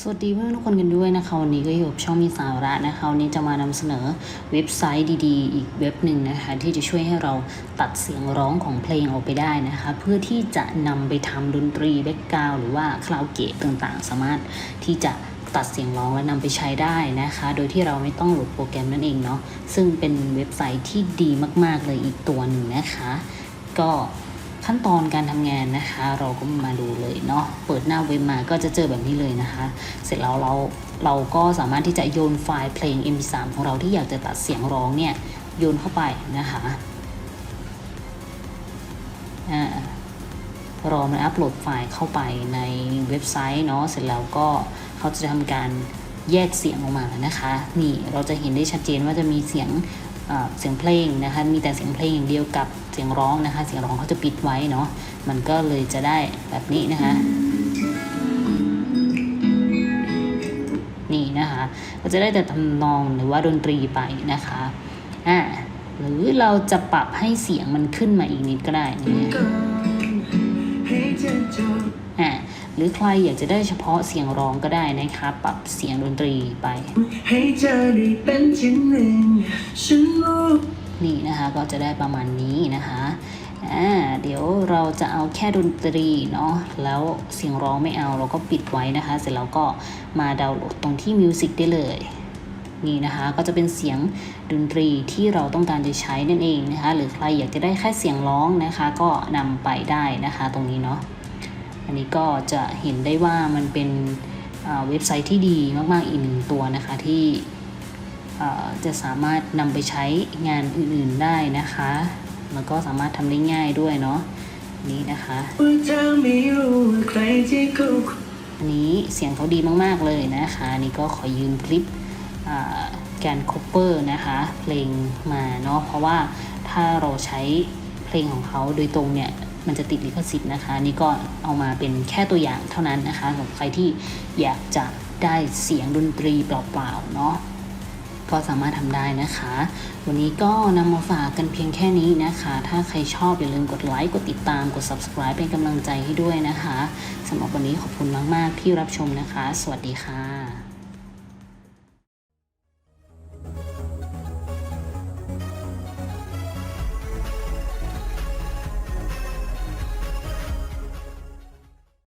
สวัสดีเพื่อนทุกคนกันด้วยนะคะ วันนี้ก็อยู่กับช่องมีสาระนะคะ วันนี้จะมานำเสนอเว็บไซต์ดีๆ อีกเว็บหนึ่งนะคะ ที่จะช่วยให้เราตัดเสียงร้องของเพลงออกไปได้นะคะ เพื่อที่จะนำไปทำดนตรีแบ็กกราวหรือว่าคลาวเกตต่างๆ สามารถที่จะตัดเสียงร้องและนำไปใช้ได้นะคะ โดยที่เราไม่ต้องโหลดโปรแกรมนั่นเองเนาะซึ่งเป็นเว็บไซต์ที่ดีมาก ๆเลยอีกตัวหนึ่งนะคะ ก็ ขั้นตอนการทำงานนะคะ เราก็มาดูเลยเนาะเปิดหน้าเว็บมาก็จะเจอแบบนี้เลยนะคะ เสร็จแล้วเราเราก็สามารถที่จะโยนไฟล์เพลง MP3 ของเราที่อยากจะตัดเสียงร้องเนี่ยโยนเข้าไปนะคะอ่ารอมันอัปโหลดไฟล์เข้าไปในเว็บไซต์เนาะเสร็จแล้วก็เขาจะทำการแยกเสียงออกมานะคะ นี่เราจะเห็นได้ชัดเจนว่าจะมีเสียง เสียงเพลงนะคะมีแต่เสียงเพลงอย่างเดียวกับเสียงร้องนะคะ เสียงร้องเขาจะปิดไว้เนาะมันก็เลยจะได้แบบนี้นะคะนี่นะคะก็จะได้แต่ทำนองหรือว่าดนตรีไปนะคะอ่าหรือเราจะปรับให้เสียงมันขึ้นมาอีกนิดก็ได้นี่ หรือใครอยากจะได้เฉพาะเสียงร้องก็ได้นะคะปรับเสียงดนตรีไปให้เธอได้เป็นที่หนึ่งฉันรู้นี่นะคะก็จะได้ประมาณนี้นะคะอ่าเดี๋ยวเราจะเอาแค่ดนตรีเนาะแล้วเสียงร้องไม่เอาเราก็ปิดไว้นะคะ เสร็จแล้วก็มาดาวน์โหลดตรงที่มิวสิกได้เลยนี่นะคะก็จะเป็นเสียงดนตรีที่เราต้องการจะใช้นั่นเองนะคะ หรือใครอยากจะได้แค่เสียงร้องนะคะ ก็นำไปได้นะคะ ตรงนี้เนาะ อันนี้ก็จะเห็นได้ว่ามันเป็นเว็บไซต์ที่ดีมาก ๆ อีกหนึ่งตัวนะคะที่จะสามารถนำไปใช้งานอื่น ๆ ได้นะคะ แล้วก็สามารถทำได้ง่ายด้วยเนาะนี่นะคะอันนี้เสียงเขาดีมาก ๆ เลยนะคะนี่ก็ขอยืมคลิปการคเปอร์นะคะเพลงมาเนาะเพราะว่าถ้าเราใช้เพลงของเขาโดยตรงเนี่ย มันจะติดลิขสิทธิ์นะคะ นี่ก็เอามาเป็นแค่ตัวอย่างเท่านั้นนะคะสำหรับใครที่อยากจะได้เสียงดนตรีเปล่าๆเนาะก็สามารถทำได้นะคะ วันนี้ก็นำมาฝากกันเพียงแค่นี้นะคะ ถ้าใครชอบอย่าลืมกดไลค์ กดติดตาม กด subscribe เป็นกำลังใจให้ด้วยนะคะสำหรับวันนี้ขอบคุณมาก ๆ ที่รับชมนะคะ สวัสดีค่ะ